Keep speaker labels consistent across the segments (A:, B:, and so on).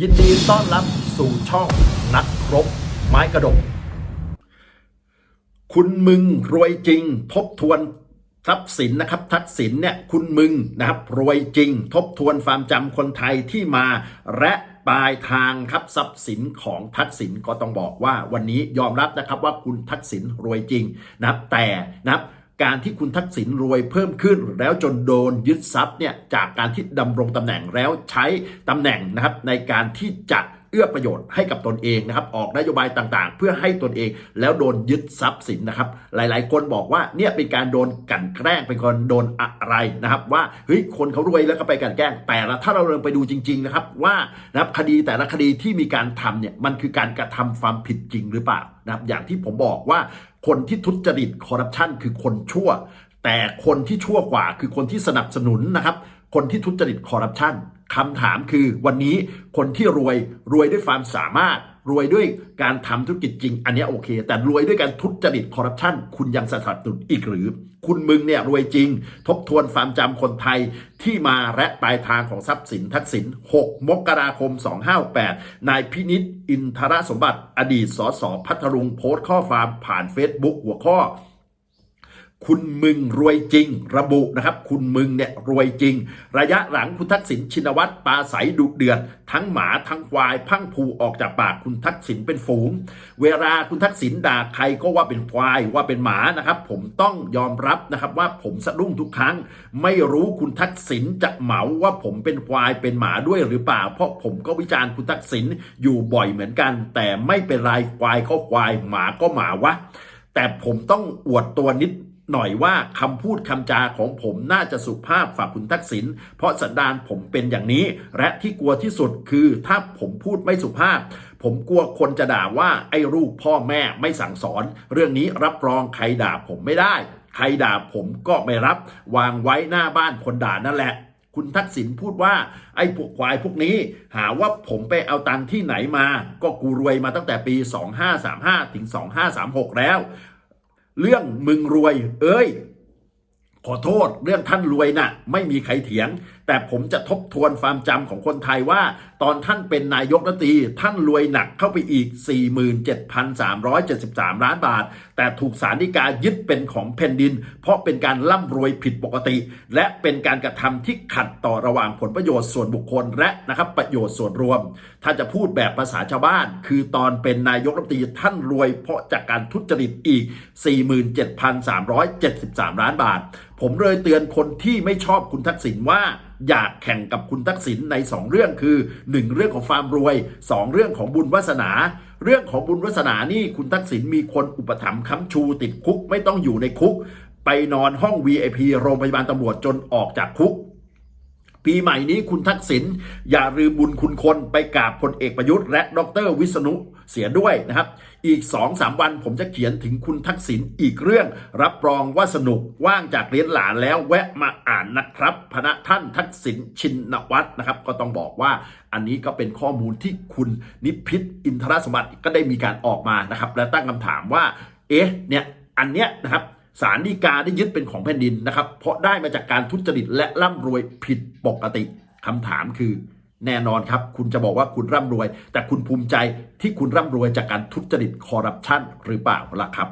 A: ยินดีต้อนรับสู่ช่องนักรบ ไม้กระดก คุณมึงรวยจริง ทบทวนทรัพย์สินนะครับทักษิณเนี่ยคุณมึงนะครับรวยจริง ทบทวนความจำคนไทยที่มาและปลายทางครับทรัพย์สินของทักษิณก็ต้องบอกว่าวันนี้ยอมรับนะครับว่าคุณทักษิณรวยจริงนะครับแต่นะครับ การที่คุณทักษิณรวยเพิ่มขึ้น แล้วจนโดนยึดทรัพย์เนี่ยจากการที่ดำรงตำแหน่งแล้วใช้ตำแหน่งนะครับในการที่จะ เอื้อประโยชน์ให้กับตนเองนะครับออกนโยบายต่างๆ เพื่อให้ตนเองแล้วโดนยึดทรัพย์สินนะครับ หลายๆ คนบอกว่าเนี่ยเป็นการโดนกันแกล้งเป็นคนโดนอะไรนะครับว่าเฮ้ยคนเขารวยแล้วก็ไปกันแกล้ง แต่ละถ้าเราเดินไปดูจริง ๆ นะครับว่านะครับคดีแต่ละคดีที่มีการทำเนี่ยมันคือการกระทำความผิดจริงหรือเปล่านะครับอย่างที่ผมบอกว่าคนที่ทุจริตคอร์รัปชันคือคนชั่ว แต่คนที่ชั่วกว่าคือคนที่สนับสนุนนะครับคนที่ทุจริตคอร์รัปชัน คำถามคือวันนี้คนที่รวยรวยด้วยความสามารถ รวยด้วยการทำธุรกิจจริง อันนี้โอเค แต่รวยด้วยการทุจริตคอร์รัปชันคุณยังสนับสนุนอีกหรือ คุณมึงเนี่ยรวยจริง ทบทวนความจำคนไทยที่มาและปลายทางของทรัพย์สินทักษิณ6 มกราคม 258 นายพินิษอินทรสมบัติ อดีตสสพัทลุงโพสต์ข้อความผ่าน Facebook หัวข้อ คุณมึงรวยจริง ระบุนะครับ คุณมึงเนี่ยรวยจริง ระยะหลังคุณทักษิณชินวัตรปาใสดุเดือด ทั้งหมาทั้งควาย พังผูออกจากปากคุณทักษิณเป็นฝูง เวลาคุณทักษิณด่าใครก็ว่าเป็นควายว่าเป็นหมานะครับ ผมต้องยอมรับนะครับว่าผมสะดุ้งทุกครั้ง ไม่รู้คุณทักษิณจะเหมาว่าผมเป็นควายเป็นหมาด้วยหรือเปล่า เพราะผมก็วิจารณ์คุณทักษิณอยู่บ่อยเหมือนกัน แต่ไม่เป็นไรควายก็ควายหมาก็หมาวะแต่ผมต้องอวดตัวนิด หน่อยว่าคำพูดคำจาของผมน่าจะสุภาพฝากคุณทักษิณเพราะสันดานผมเป็นอย่างนี้ และที่กลัวที่สุดคือถ้าผมพูดไม่สุภาพ ผมกลัวคนจะด่าว่าไอ้ลูกพ่อแม่ไม่สั่งสอน เรื่องนี้รับรองใครด่าผมไม่ได้ ใครด่าผมก็ไม่รับ วางไว้หน้าบ้านคนด่านั่นแหละคุณทักษิณพูดว่าไอ้พวกควายพวกนี้ หาว่าผมไปเอาตังค์ที่ไหนมา ก็กูรวยมาตั้งแต่ปี 2535 ถึง 2536 แล้ว เรื่องมึงรวย เอ้ย ขอโทษเรื่องท่านรวยน่ะ ไม่มีใครเถียง แต่ผมจะทบทวนความจำของคนไทยว่า ตอนท่านเป็นนายกรัฐมนตรีท่านรวยหนักเข้าไปอีก 47,373 ล้านบาท แต่ถูกสารฎีกายึดเป็นของแผ่นดิน เพราะเป็นการร่ำรวยผิดปกติ และเป็นการกระทำที่ขัดต่อระหว่างผลประโยชน์ส่วนบุคคลและนะครับประโยชน์ส่วนรวม ถ้าจะพูดแบบภาษาชาวบ้าน คือตอนเป็นนายกรัฐมนตรีท่านรวยเพราะจากการทุจริตอีก 47,373 ล้านบาท ผมเลยเตือนคนที่ไม่ชอบคุณทักษิณว่าอยากแข่งกับคุณทักษิณใน 2 เรื่องคือ1 เรื่องของความรวย 2 เรื่องของบุญวาสนา เรื่องของบุญวาสนานี่คุณทักษิณมีคนอุปถัมภ์ค้ำชูติดคุกไม่ต้องอยู่ในคุก ไปนอนห้อง VIP โรงพยาบาลตำรวจจนออกจากคุก ปีใหม่นี้คุณทักษิณอย่าลืมบุญคุณคนไปกราบพลเอกประยุทธ์และดรวิษณุเสียด้วยนะครับ อีก 2-3 วันผมจะเขียนถึงคุณทักษิณอีกเรื่อง รับรองว่าสนุกว่างจากเรียนหลานแล้วแวะมาอ่านนะครับพระท่านทักษิณชินวัตรนะครับ ก็ต้องบอกว่าอันนี้ก็เป็นข้อมูลที่คุณนิพิษอินทรสมบัติก็ได้มีการออกมานะครับ และตั้งคำถามว่า เอ๊ะเนี่ยอันเนี้ยนะครับ สารดีกาได้ยึดเป็นของแผ่นดินนะครับ เพราะได้มาจากการทุจริตและร่ำรวยผิดปกติคำถามคือแน่นอนครับ คุณจะบอกว่าคุณร่ำรวย แต่คุณภูมิใจที่คุณร่ำรวยจากการทุจริตคอร์รัปชันหรือเปล่าล่ะครับ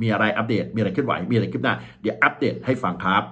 A: มีอะไรอัปเดตมีอะไรเคลื่อนไหวมีอะไรคืบหน้า เดี๋ยวอัปเดตให้ฟังครับ